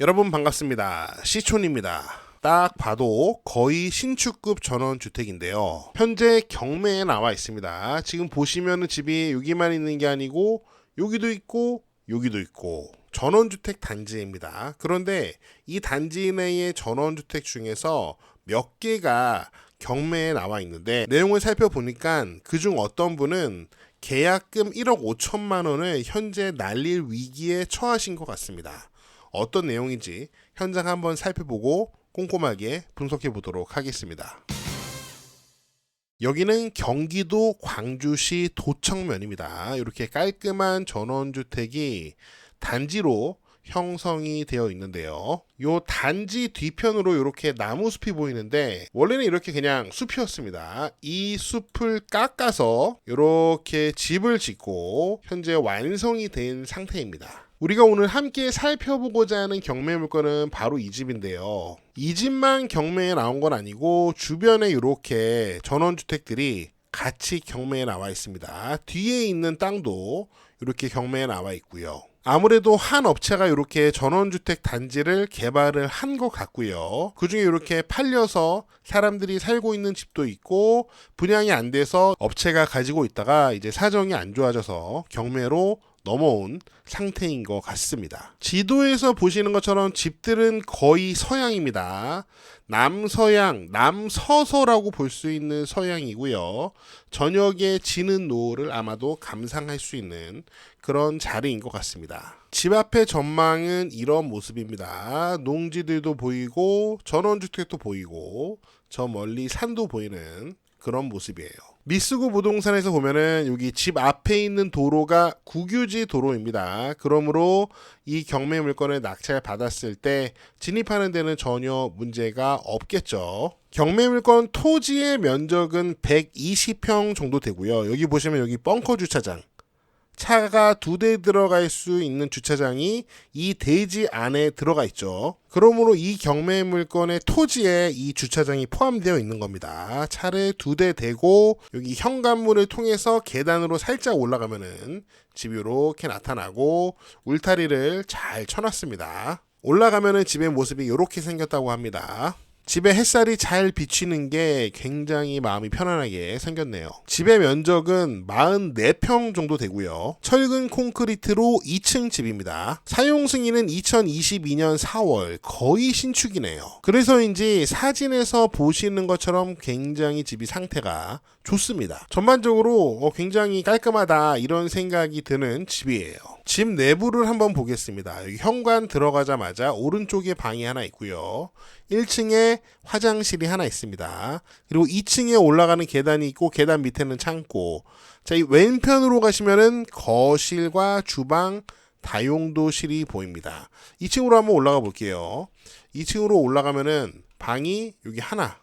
여러분 반갑습니다. 시촌입니다. 딱 봐도 거의 신축급 전원주택인데요. 현재 경매에 나와 있습니다. 지금 보시면은 집이 여기만 있는 게 아니고 여기도 있고 여기도 있고 전원주택 단지입니다. 그런데 이 단지 내의 전원주택 중에서 몇 개가 경매에 나와 있는데 내용을 살펴보니까 그중 어떤 분은 계약금 1억 5천만 원을 현재 날릴 위기에 처하신 것 같습니다. 어떤 내용인지 현장 한번 살펴보고 꼼꼼하게 분석해 보도록 하겠습니다. 여기는 경기도 광주시 도청면입니다. 이렇게 깔끔한 전원주택이 단지로 형성이 되어 있는데요. 요 단지 뒤편으로 이렇게 나무 숲이 보이는데 원래는 이렇게 그냥 숲이었습니다. 이 숲을 깎아서 이렇게 집을 짓고 현재 완성이 된 상태입니다. 우리가 오늘 함께 살펴보고자 하는 경매 물건은 바로 이 집인데요. 이 집만 경매에 나온 건 아니고 주변에 이렇게 전원주택들이 같이 경매에 나와 있습니다. 뒤에 있는 땅도 이렇게 경매에 나와 있고요. 아무래도 한 업체가 이렇게 전원주택 단지를 개발을 한 것 같고요. 그 중에 이렇게 팔려서 사람들이 살고 있는 집도 있고 분양이 안 돼서 업체가 가지고 있다가 이제 사정이 안 좋아져서 경매로 넘어온 상태인 것 같습니다. 지도에서 보시는 것처럼 집들은 거의 서양입니다. 남서양, 남서서라고 볼 수 있는 서양이고요. 저녁에 지는 노을을 아마도 감상할 수 있는 그런 자리인 것 같습니다. 집 앞의 전망은 이런 모습입니다. 농지들도 보이고 전원주택도 보이고 저 멀리 산도 보이는 그런 모습이에요. 미스고 부동산에서 보면은 여기 집 앞에 있는 도로가 국유지 도로입니다. 그러므로 이 경매 물건을 낙찰 받았을 때 진입하는 데는 전혀 문제가 없겠죠. 경매 물건 토지의 면적은 120평 정도 되고요. 여기 보시면 여기 벙커 주차장 차가 두 대 들어갈 수 있는 주차장이 이 대지 안에 들어가 있죠. 그러므로 이 경매 물건의 토지에 이 주차장이 포함되어 있는 겁니다. 차를 두 대 대고 여기 현관문을 통해서 계단으로 살짝 올라가면은 집이 이렇게 나타나고 울타리를 잘 쳐놨습니다. 올라가면은 집의 모습이 이렇게 생겼다고 합니다. 집에 햇살이 잘 비치는 게 굉장히 마음이 편안하게 생겼네요. 집의 면적은 44평 정도 되고요. 철근 콘크리트로 2층 집입니다. 사용 승인은 2022년 4월 거의 신축이네요. 그래서인지 사진에서 보시는 것처럼 굉장히 집이 상태가 좋습니다. 전반적으로 어, 굉장히 깔끔하다 이런 생각이 드는 집이에요. 집 내부를 한번 보겠습니다. 여기 현관 들어가자마자 오른쪽에 방이 하나 있고요. 1층에 화장실이 하나 있습니다. 그리고 2층에 올라가는 계단이 있고 계단 밑에는 창고. 자, 이 왼편으로 가시면은 거실과 주방, 다용도실이 보입니다. 2층으로 한번 올라가 볼게요. 2층으로 올라가면은 방이 여기 하나,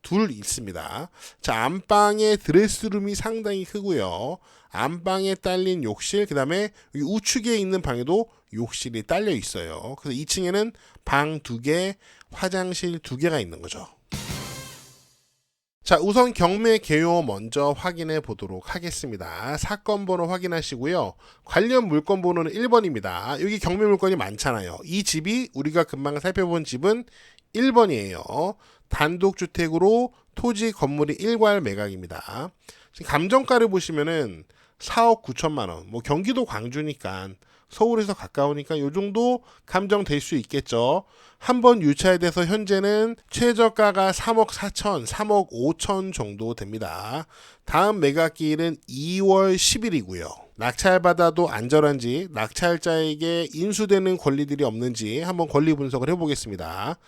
둘 있습니다. 자, 안방의 드레스룸이 상당히 크고요. 안방에 딸린 욕실, 그 다음에 우측에 있는 방에도 욕실이 딸려 있어요. 그래서 2층에는 방 두 개, 화장실 두 개가 있는 거죠. 자, 우선 경매 개요 먼저 확인해 보도록 하겠습니다. 사건 번호 확인하시고요. 관련 물건 번호는 1번입니다. 여기 경매 물건이 많잖아요. 이 집이 우리가 금방 살펴본 집은 1번이에요. 단독주택으로 토지 건물이 일괄 매각입니다. 감정가를 보시면은 4억 9천만 원. 뭐 경기도 광주니까 서울에서 가까우니까 요 정도 감정될 수 있겠죠. 한 번 유찰 돼서 현재는 최저가가 3억 4천, 3억 5천 정도 됩니다. 다음 매각기일은 2월 10일이고요. 낙찰받아도 안전한지 낙찰자에게 인수되는 권리들이 없는지 한번 권리 분석을 해보겠습니다.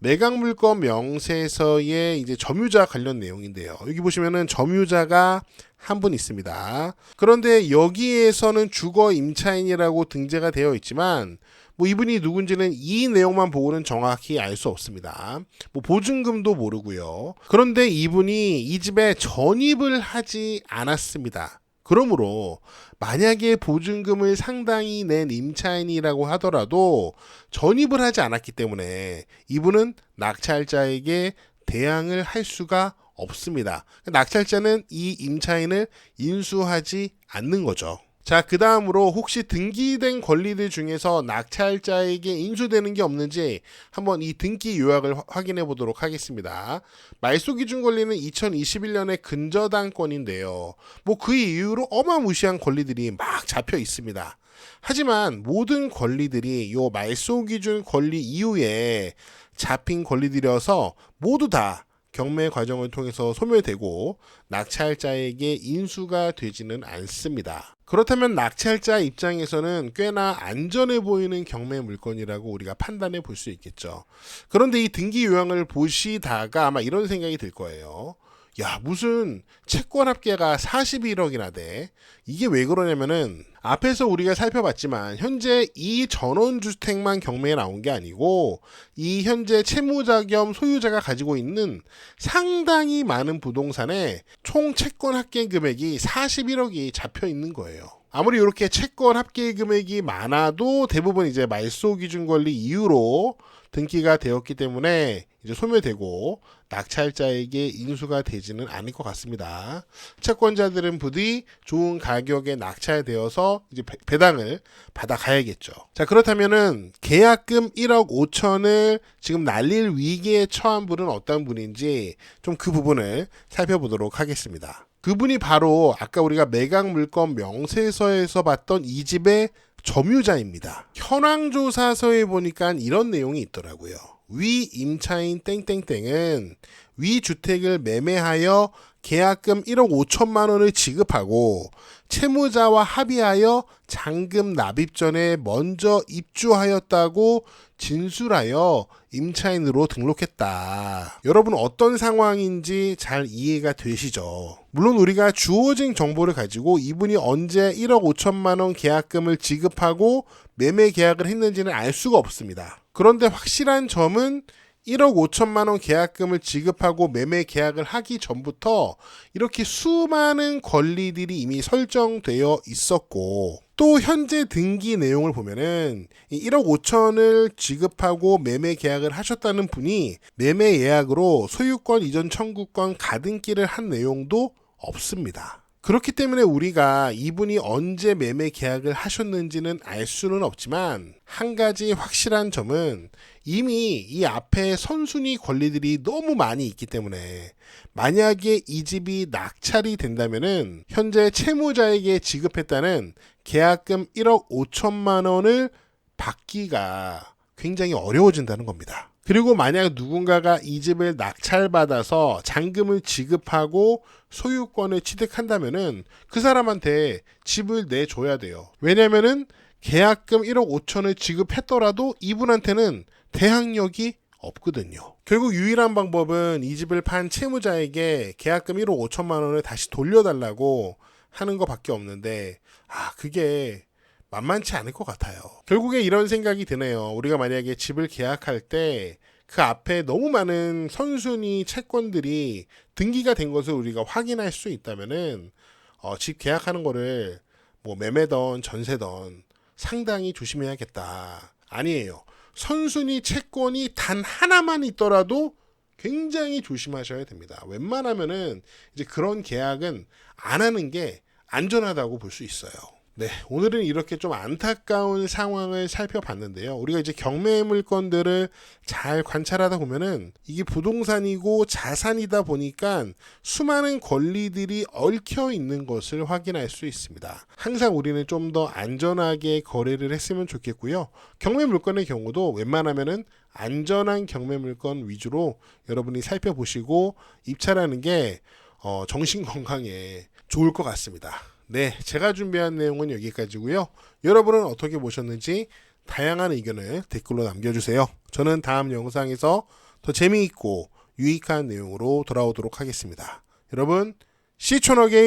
매각 물건 명세서의 이제 점유자 관련 내용인데요. 여기 보시면은 점유자가 한 분 있습니다. 그런데 여기에서는 주거 임차인이라고 등재가 되어 있지만 뭐 이분이 누군지는 이 내용만 보고는 정확히 알 수 없습니다. 뭐 보증금도 모르고요. 그런데 이분이 이 집에 전입을 하지 않았습니다. 그러므로 만약에 보증금을 상당히 낸 임차인이라고 하더라도 전입을 하지 않았기 때문에 이분은 낙찰자에게 대항을 할 수가 없습니다. 낙찰자는 이 임차인을 인수하지 않는 거죠. 자, 그 다음으로 혹시 등기된 권리들 중에서 낙찰자에게 인수되는 게 없는지 한번 이 등기 요약을 화- 확인해 보도록 하겠습니다. 말소 기준 권리는 2021년에 근저당권인데요. 뭐 그 이후로 어마무시한 권리들이 막 잡혀 있습니다. 하지만 모든 권리들이 요 말소 기준 권리 이후에 잡힌 권리들이어서 모두 다 경매 과정을 통해서 소멸되고 낙찰자에게 인수가 되지는 않습니다. 그렇다면 낙찰자 입장에서는 꽤나 안전해 보이는 경매 물건이라고 우리가 판단해 볼 수 있겠죠. 그런데 이 등기 요양을 보시다가 아마 이런 생각이 들 거예요. 야, 무슨 채권 합계가 41억이나 돼. 이게 왜 그러냐면은 앞에서 우리가 살펴봤지만 현재 이 전원 주택만 경매에 나온 게 아니고 이 현재 채무자 겸 소유자가 가지고 있는 상당히 많은 부동산에 총 채권 합계 금액이 41억이 잡혀 있는 거예요. 아무리 이렇게 채권 합계 금액이 많아도 대부분 이제 말소 기준 권리 이후로 등기가 되었기 때문에 이제 소멸되고 낙찰자에게 인수가 되지는 않을 것 같습니다. 채권자들은 부디 좋은 가격에 낙찰되어서 이제 배- 배당을 받아가야겠죠. 자 그렇다면은 계약금 1억 5천을 지금 날릴 위기에 처한 분은 어떤 분인지 좀 그 부분을 살펴보도록 하겠습니다. 그분이 바로 아까 우리가 매각 물건 명세서에서 봤던 이 집의 점유자입니다. 현황조사서에 보니까 이런 내용이 있더라고요. 위 임차인 땡땡땡은 위 주택을 매매하여 계약금 1억 5천만 원을 지급하고 채무자와 합의하여 잔금 납입 전에 먼저 입주하였다고 진술하여 임차인으로 등록했다. 여러분 어떤 상황인지 잘 이해가 되시죠? 물론 우리가 주어진 정보를 가지고 이분이 언제 1억 5천만 원 계약금을 지급하고 매매 계약을 했는지는 알 수가 없습니다. 그런데 확실한 점은 1억 5천만 원 계약금을 지급하고 매매 계약을 하기 전부터 이렇게 수많은 권리들이 이미 설정되어 있었고 또 현재 등기 내용을 보면은 이 1억 5천을 지급하고 매매 계약을 하셨다는 분이 매매 예약으로 소유권 이전 청구권 가등기를 한 내용도 없습니다. 그렇기 때문에 우리가 이분이 언제 매매 계약을 하셨는지는 알 수는 없지만 한 가지 확실한 점은 이미 이 앞에 선순위 권리들이 너무 많이 있기 때문에 만약에 이 집이 낙찰이 된다면은 현재 채무자에게 지급했다는 계약금 1억 5천만 원을 받기가 굉장히 어려워진다는 겁니다. 그리고 만약 누군가가 이 집을 낙찰받아서 잔금을 지급하고 소유권을 취득한다면은 그 사람한테 집을 내줘야 돼요. 왜냐면은 계약금 1억 5천을 지급했더라도 이분한테는 대항력이 없거든요. 결국 유일한 방법은 이 집을 판 채무자에게 계약금 1억 5천만 원을 다시 돌려달라고 하는 것밖에 없는데 아 그게 만만치 않을 것 같아요. 결국에 이런 생각이 드네요. 우리가 만약에 집을 계약할 때 그 앞에 너무 많은 선순위 채권들이 등기가 된 것을 우리가 확인할 수 있다면은 어, 집 계약하는 거를 뭐 매매던 전세던 상당히 조심해야겠다. 아니에요. 선순위 채권이 단 하나만 있더라도 굉장히 조심하셔야 됩니다. 웬만하면은 이제 그런 계약은 안 하는 게 안전하다고 볼 수 있어요. 네, 오늘은 이렇게 좀 안타까운 상황을 살펴봤는데요. 우리가 이제 경매 물건들을 잘 관찰하다 보면은 이게 부동산이고 자산이다 보니까 수많은 권리들이 얽혀 있는 것을 확인할 수 있습니다. 항상 우리는 좀 더 안전하게 거래를 했으면 좋겠고요. 경매 물건의 경우도 웬만하면은 안전한 경매 물건 위주로 여러분이 살펴보시고 입찰하는 게 어, 정신 건강에 좋을 것 같습니다. 네, 제가 준비한 내용은 여기까지고요. 여러분은 어떻게 보셨는지 다양한 의견을 댓글로 남겨주세요. 저는 다음 영상에서 더 재미있고 유익한 내용으로 돌아오도록 하겠습니다. 여러분, 시촌어게인